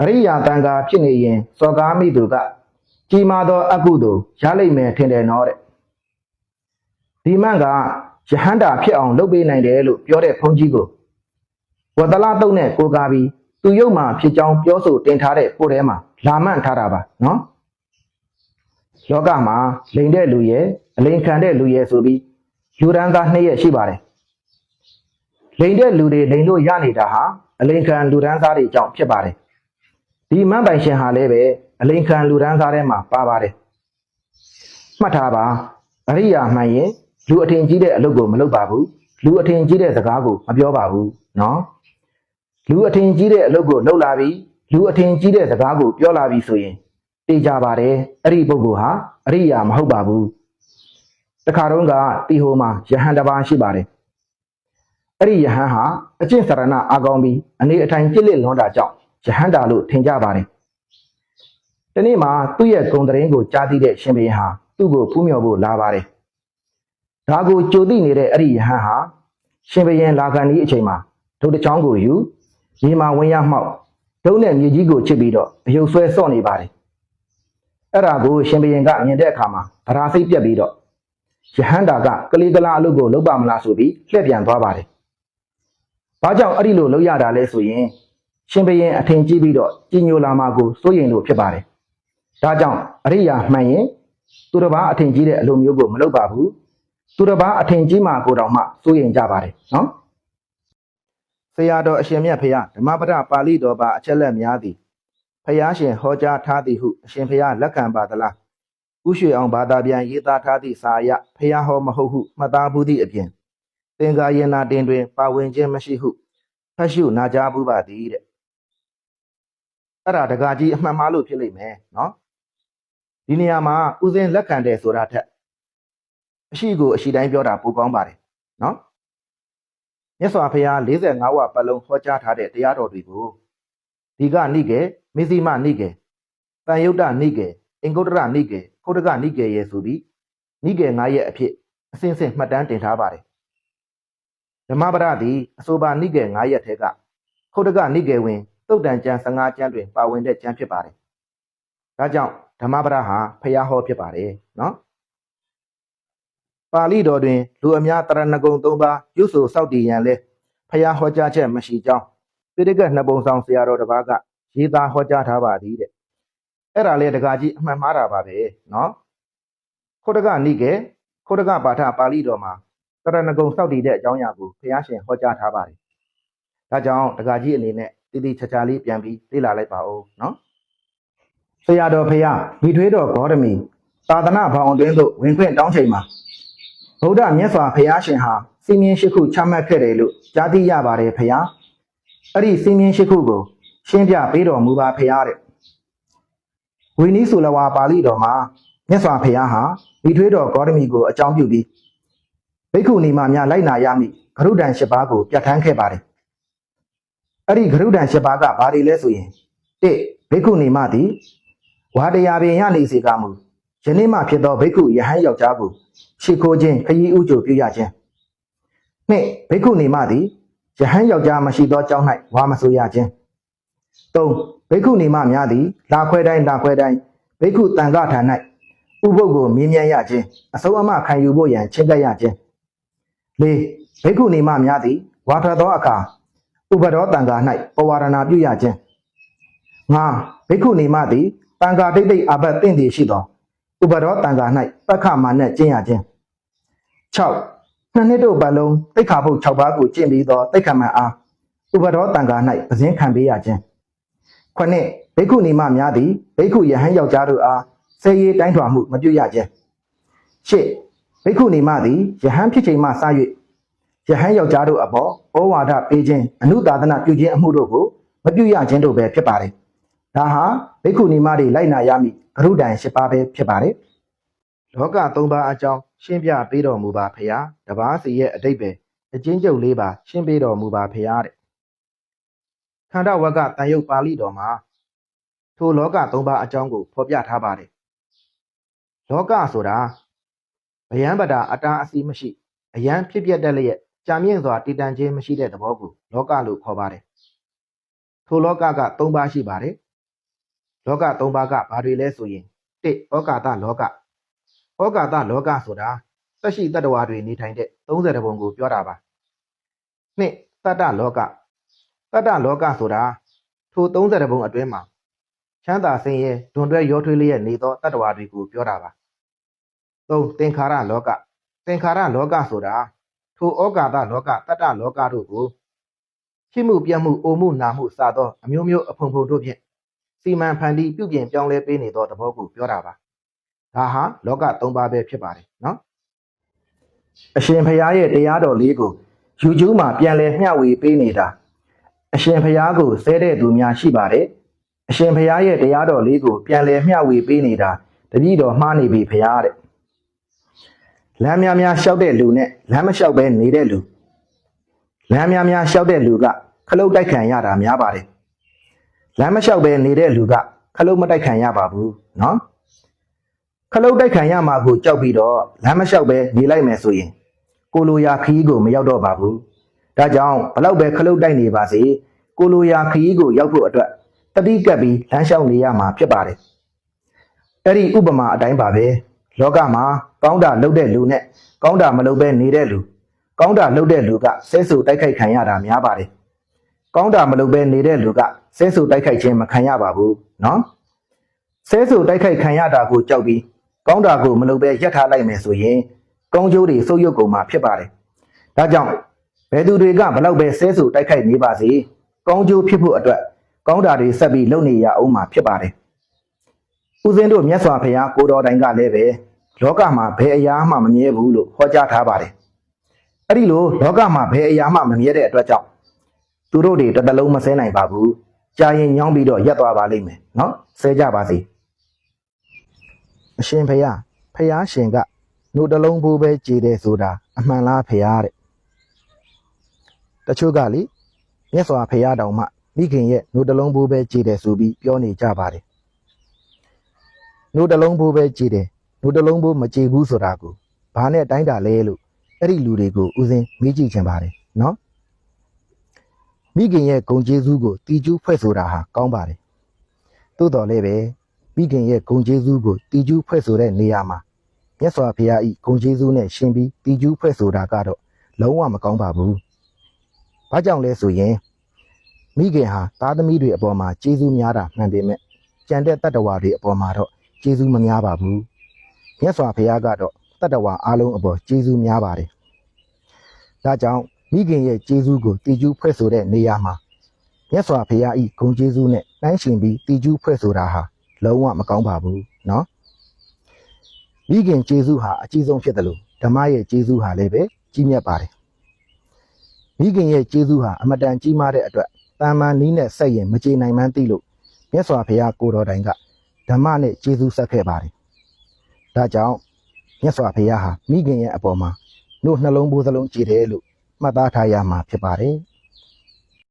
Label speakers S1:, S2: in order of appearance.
S1: အရိယာတန်ခါဖြစ်နေရင်စော်ကားမိသူကကြီးမားသောအကုသိုလ်ရလိမ့်မယ်ထင်တယ်နော်တဲ့ဒီမန့်ကယဟန္တာဖြစ်အောင်လုပ်ပေးနိုင်တယ်လို့ပြောတဲ့ဘုန်းကြီးကိုဝတ္တလတုံနဲ့ကိုးကားပြီးသူရုပ်မှာဖြစ်ကြောင်းပြောဆိုတင်ထားတဲ့ပို့ထဲမှာလာမှန်ထားတာပါနော်လောကမှာလိန်တဲ့လူရဲ့အလိန်ခံတဲ့လူရဲ့ဆိုပြီးလူရန်သားနှစ်ရက်ရှိပါတယ်လိန်တဲ့လူတွေလိန်လို့ရနေတာဟာအလိန်ခံလူရန်သားတွေကြောင့်ဖြစ်ပါတယ် ဒီမန်းပိုင်ရှင်ဟာလည်းပဲအလိန်ခံလူရန်စားထဲမှာပါပါတယ်မှတ်ထားပါအရိယာမှန်ရင်လူအထင်ကြီးတဲ့အလုပ်ကိုမလုပ်ပါဘူးလူအထင်ကြီးတဲ့စကားကိုမပြောပါဘူးနော်လူအထင်ကြီးတဲ့အလုပ်ကိုလုပ်လာပြီးလူအထင်ကြီးတဲ့စကားကိုပြောလာပြီးဆိုရင်တေးကြပါတယ်အဲ့ဒီပုဂ္ဂိုလ်ဟာအရိယာမဟုတ်ပါဘူးတခါတုန်းကတီဟိုမှာယဟန်တစ်ပါးရှိပါတယ်အဲ့ဒီယဟန်ဟာအကျင့်စရဏအာကောင်းပြီးအနေအထိုင်ကြစ်လက်လွန်တာကြောင့် ယဟန္တာလို့ထင်ကြပါတယ်။ဒီနေ့မှာသူ့ရဲ့ဂုံတရင်ကိုကြားသိတဲ့ရှင်ဘုရင်ဟာသူ့ကိုဖူးမြော်ဖို့လာပါတယ်။ဒါကိုကြိုသိနေတဲ့အဲ့ဒီယဟန်ဟာရှင်ဘုရင်လာခံဒီအချိန်မှာဒုတ်တစ်ချောင်းကိုယူရေမှာဝင်ရမှောက်ဒုတ်နဲ့မြေကြီးကိုချစ်ပြီးတော့အယုတ်ဆွဲစော့နေပါတယ်။အဲ့ဒါကိုရှင်ဘုရင်ကမြင်တဲ့အခါမှာဗရာစိတ်ပြက်ပြီးတော့ယဟန္တာကကလေးကလာအလုပ်ကိုလုပ်ပါမလားဆိုပြီးလှည့်ပြန်သွားပါတယ်။ဘာကြောင့်အဲ့ဒီလိုလုပ်ရတာလဲဆိုရင် ရှင်ဘရင်အထင်ကြီးပြီးတော့ကြီးညိုလာမှာကိုစိုးရင်လို့ဖြစ်ပါတယ်။ဒါကြောင့်အရိယာမှန်ရင်သူတစ်ပါးအထင်ကြီးတဲ့အလိုမျိုးကိုမလုပ်ပါဘူး။သူတစ်ပါးအထင်ကြီးမှကိုတောင်မှစိုးရင်ကြပါတယ်နော်။ဆရာတော်အရှင်မြတ်ဖရာဓမ္မပဒပါဠိတော်ပါအချက်လက်များသည်ဖရာရှင်ဟောကြားထားသည်ဟုအရှင်ဖရာလက်ခံပါသလား။ဥရွှေအောင်ဘာသာပြန်ရေးသားထားသည့်စာအရဖရာဟောမဟုတ်ဟုမှတ်သားဘူးသည့်အပြင်သင်္ကာယနာတင်တွင် ပါဝင်ခြင်းမရှိဟုဖတ်ရှုနာကြားဘူးပါသည်တဲ့ အဲ့ဒါတကာကြီးအမှန်မှားလို့ဖြစ်လိမ့်မယ်နော်ဒီနေရာမှာဥစဉ်လက်ခံတယ်ဆိုတာထက်အရှိကိုအရှိတိုင်းပြောတာပိုကောင်းပါတယ်နော်မြတ်စွာဘုရား45ဝပတ်လုံးဟောကြားထားတဲ့တရားတော်တွေကိုဒီကနိကေမေဇိမနိကေတန်ယုတ်တနိကေအင်္ဂုတ္တရနိကေခုတ္တကနိကေရဲ့ဆိုပြီးနိကေ9ရဲ့အဖြစ်အစဉ်စဉ်မှတ်တမ်းတင်ထားပါတယ်ဓမ္မပဒသည်အဆိုပါနိကေ9ရဲ့ထဲကခုတ္တကနိကေဝင် တုတ်တန်ကျမ်း15ကျမ်းတွင်ပါဝင်တဲ့ကျမ်းဖြစ်ပါတယ်။ဒါကြောင့်ဓမ္မပဒဟာဖျားဟောဖြစ်ပါတယ်နော်။ပါဠိတော်တွင်လူအများတရဏဂုံ၃ပါးရွတ်ဆိုစောက်တည်ရန်လဲဖျားဟောကြားချက်မရှိကြောင်းပိဋကတ်နှစ်ပုံဆောင်ဆရာတော်တစ်ပါးကရေးသားဟောကြားထားပါသည်တဲ့။အဲ့ဒါလေတကာကြီးအမှန်မှားတာပါပဲနော်။ခုတကနိကေခုတကပါဠပါဠိတော်မှာတရဏဂုံစောက်တည်တဲ့အကြောင်းအရာကိုဖျားရှင်ဟောကြားထားပါတယ်။ဒါကြောင့်တကာကြီးအနေနဲ့ တည်တည်ချာချာလေးပြန်ပြီးလေ့လာလိုက်ပါဦးနော်ဆရာတော်ဖရာမိထွေးတော်ဂေါတမီသာသနာဘောင်အတွင်းသို့ဝင်ခွင့်တောင်းချိန်မှာဗုဒ္ဓမြတ်စွာဘုရားရှင်ဟာစီမင်းရှိခုချမှတ်ခဲ့တယ်လို့ကြားသိရပါတယ်ဖရာအဲ့ဒီစီမင်းရှိခုကို ရှင်းပြပေးတော်မူပါဖရာတဲ့ဝိနည်းဆိုလဝါပါဠိတော်မှာမြတ်စွာဘုရားဟာမိထွေးတော်ဂေါတမီကိုအကြောင်းပြုပြီးဘိက္ခုနီမများလိုက်နာရမည့်ဂရုဒန်၈ပါးကိုပြဋ္ဌာန်းခဲ့ပါတယ် အဲ့ဒီဂရုဒန်၈ပါးကဘာတွေလဲဆိုရင်တစ်ဘိက္ခုနီမသည်ဝါတရားပင်ရနေစေကမူယနေ့မှဖြစ်သောဘိက္ခုယဟန်ယောက်ျားကိုရှ िख ိုးခြင်းခရီးဥကြိုပြုရခြင်းနှစ်ဘိက္ခုနီမသည်ယဟန်ယောက်ျားမရှိသောကြောင်း၌ဝါမဆိုရခြင်းသုံးဘိက္ခုနီမများသည်လာခွဲတိုင်းလာခွဲတိုင်းဘိက္ခုတန်ခါဌာ၌ဥပုပ်ကိုမြင်းမြတ်ရခြင်းအစိုးအမခံယူဖို့ရန်ချင်းကပ်ရခြင်းလေးဘိက္ခုနီမများသည်ဝါထသောအခါ ဥပဒောတန်ခါ၌ပဝါရဏပြုရခြင်းငါဘိက္ခုနီမသည်တန်ခါတိတ်တိတ်အဘတ်တင့်တည်ရှိသောဥပဒောတန်ခါ၌ပက္ခမာနဲ့ကျင့်ရခြင်း6နှစ်နှစ်တို့ပတ်လုံးတိတ်ခါဖို့6ပါးကိုကျင့်ပြီးသောတိတ်ခမန်အားဥပဒောတန်ခါ၌ပဇင်းခံပေးရခြင်းခုနှစ်ဘိက္ခုနီမများသည်ဘိက္ခုယဟန်ယောက်ျားတို့အားစေရေးတိုင်းထွာမှုမပြုရခြင်းရှစ်ဘိက္ခုနီမသည်ယဟန်ဖြစ်ချိန်မှစ၍ ယဟန်ယောက်ျားတို့အပေါ်ဩဝါဒပေးခြင်းအနုသာသနာပြုခြင်းအမှုတို့ကိုမပြုရခြင်းတို့ပဲဖြစ်ပါတယ်။ဒါဟာဘိက္ခုနီမတွေလိုက်နာရမည့်ဂရုဒန်၈ပါးပဲဖြစ်ပါတယ်။လောက၃ပါးအကြောင်းရှင်းပြပေးတော်မူပါဖရာ။တပါးစီရဲ့အတိတ်ပဲအချင်းကျုပ်လေးပါရှင်းပေးတော်မူပါဖရာတဲ့။ခန္ဓာဝကတန်ယုတ်ပါဠိတော်မှာထိုလောက၃ပါးအကြောင်းကိုဖော်ပြထားပါတယ်။လောကဆိုတာဗျံပဒအတားအဆီးမရှိအယံဖြစ်ပြတတ်လျက် ကြာမြင့်စွာတည်တံ့ခြင်းမရှိတဲ့သဘောကိုလောကလို့ခေါ်ပါတယ်။ထိုလောကက၃ပါးရှိပါတယ်လောက၃ပါးကဘာတွေလဲဆိုရင်တစ်ဩကာသလောကဩကာသလောကဆိုတာသက်ရှိတတ္တဝါတွေနေထိုင်တဲ့30ပုံကိုပြောတာပါနှစ်တတ္တလောကတတ္တလောကဆိုတာထို30ပုံအတွင်းမှာချမ်းသာဆင်းရဲဒွန်တွဲရောထွေးလျက်နေသောတတ္တဝါတွေကိုပြောတာပါသုံးသင်္ခါရလောကသင်္ခါရလောကဆိုတာ ထိုဩကာသလောကတတ္တလောကတို့ကိုရှိမှုပြတ်မှုအိုမှုနာမှုစသော အမျိုးမျိုးအဖုံဖုံတို့ဖြင့်စီမံဖန်တီးပြုပြင်ပြောင်းလဲပေးနေသောသဘောကိုပြောတာပါဒါဟာလောက၃ပါးပဲဖြစ်ပါတယ်နော်အရှင်ဘုရားရဲ့တရားတော်လေးကို YouTube မှာပြန်လည်မျှဝေပေးနေတာအရှင်ဘုရားကိုစဲတဲ့သူများရှိပါတယ်အရှင်ဘုရားရဲ့တရားတော်လေးကိုပြန်လည်မျှဝေပေးနေတာတပည့်တော်မှားနေပြီဘုရားတဲ့ လမ်းများများလျှောက်တဲ့လူနဲ့လမ်းမလျှောက်ဘဲနေတဲ့လူလမ်းများများလျှောက်တဲ့လူကခလုတ်တိုက်ခံရတာများပါတယ် လမ်းမလျှောက်ပဲနေတဲ့လူကခလုတ်မတိုက်ခံရပါဘူးเนาะခလုတ်တိုက်ခံရမှာကိုကြောက်ပြီးတော့လမ်းမလျှောက်ပဲနေလိုက်မယ်ဆိုရင်ကိုလိုရာခရီးကိုမရောက်တော့ပါဘူးဒါကြောင့်ဘလောက်ပဲခလုတ်တိုက်နေပါစေကိုလိုရာခရီးကိုရောက်ဖို့အတွက်တတိကပ်ပြီးလမ်းလျှောက်နေရမှာဖြစ်ပါတယ်အဲ့ဒီဥပမာအတိုင်းပါပဲ လောကမှာကောင်းတာလုပ်တဲ့လူနဲ့ကောင်းတာမလုပ်ဘဲနေတဲ့လူကောင်းတာလုပ်တဲ့လူကဆဲဆူတိုက်ခိုက်ခံရတာများပါတယ်ကောင်းတာမလုပ်ဘဲနေတဲ့လူကဆဲဆူတိုက်ခိုက်ခြင်းမခံရပါဘူးနော်ဆဲဆူတိုက်ခိုက်ခံရတာကိုကြောက်ပြီးကောင်းတာကိုမလုပ်ဘဲရပ်ထားလိုက်မယ်ဆိုရင်ကောင်းကျိုးတွေဆုပ်ယုပ်ကုန်မှာဖြစ်ပါတယ်ဒါကြောင့်ဘယ်သူတွေကဘလောက်ပဲဆဲဆူတိုက်ခိုက်နေပါစေကောင်းကျိုးဖြစ်ဖို့အတွက်ကောင်းတာတွေဆက်ပြီးလုပ်နေရအောင်မှာဖြစ်ပါတယ် ဦးဇင်းတို့မြတ်စွာဘုရားကိုတော်တိုင်ကလည်းပဲလောကမှာဘယ်အရာမှမမြဲဘူးလို့ဟောကြားထားပါတယ်အဲ့ဒီလိုလောကမှာဘယ်အရာမှမမြဲတဲ့အတွက်ကြောင့်သူတို့တွေတစ်တလုံးမဆဲနိုင်ပါဘူးကြာရင်ညောင်းပြီးတော့ရက်သွားပါလိမ့်မယ်နော်ဆဲကြပါစေအရှင်ဖယားဖယားရှင်ကနှုတ်တလုံးဘူးပဲကြည်တယ်ဆိုတာအမှန်လားဖယားတဲ့တချို့ကလေမြတ်စွာဘုရားတောင်မှမိခင်ရဲ့နှုတ်တလုံးဘူးပဲကြည်တယ်ဆိုပြီးပြောနေကြပါတယ် နှုတ်တလုံးဘူးပဲကြည်တယ်နှုတ်တလုံးဘူးမကြည်ဘူးဆိုတာကိုဘာနဲ့တိုင်းတာလဲလို့အဲ့ဒီလူတွေကိုဥစဉ်မေးကြည့်ချင်ပါတယ်နော်မိခင်ရဲ့ဂုံကျေးဇူးကိုတီကျူးဖွဲ့ဆိုတာဟာကောင်းပါတယ်။သို့တော်လည်းပဲမိခင်ရဲ့ဂုံကျေးဇူးကိုတီကျူးဖွဲ့ဆိုတဲ့နေရာမှာမြတ်စွာဘုရားဤဂုံကျေးဇူးနဲ့ရှင်ပြီးတီကျူးဖွဲ့ဆိုတာကတော့လုံးဝမကောင်းပါဘူး။ဘာကြောင့်လဲဆိုရင်မိခင်ဟာသားသမီးတွေအပေါ်မှာကျေးဇူးများတာမှန်ပေမဲ့ကြံတဲ့တတ္တဝါတွေအပေါ်မှာတော့ ကျေးဇူးမများပါဘူး။မြတ်စွာဘုရားကတော့တတ္တဝါအလုံးအပေါ်ကျေးဇူးများပါတယ်။ဒါကြောင့် မိခင်ရဲ့ကျေးဇူးကိုတည်ကျူးဖွဲ့ဆိုတဲ့နေရာမှာမြတ်စွာဘုရားဤဂုဏ်ကျေးဇူးနဲ့နှိုင်းရှင်ပြီးတည်ကျူးဖွဲ့ဆိုတာဟာလုံးဝမကောင်းပါဘူးเนาะမိခင်ကျေးဇူးဟာအကြီးဆုံးဖြစ်တယ်လို့ဓမ္မရဲ့ကျေးဇူးဟာလည်းပဲကြီးမြတ်ပါတယ်မိခင်ရဲ့ကျေးဇူးဟာအမတန်ကြီးမားတဲ့အတွက်တာမန်နီးနဲ့ဆက်ရင်မကြေနိုင်မှန်းသိလို့မြတ်စွာဘုရားကိုတော်တိုင်က ဓမ္မနဲ့ကျေးဇူးဆက်ခဲ့ပါတယ်ဒါကြောင့်မြတ်စွာဘုရားဟာမိခင်ရဲ့အပေါ်မှာတို့နှလုံးဘူးစလုံးကြည်တယ်လို့မှတ်သားထားရမှာဖြစ်ပါတယ်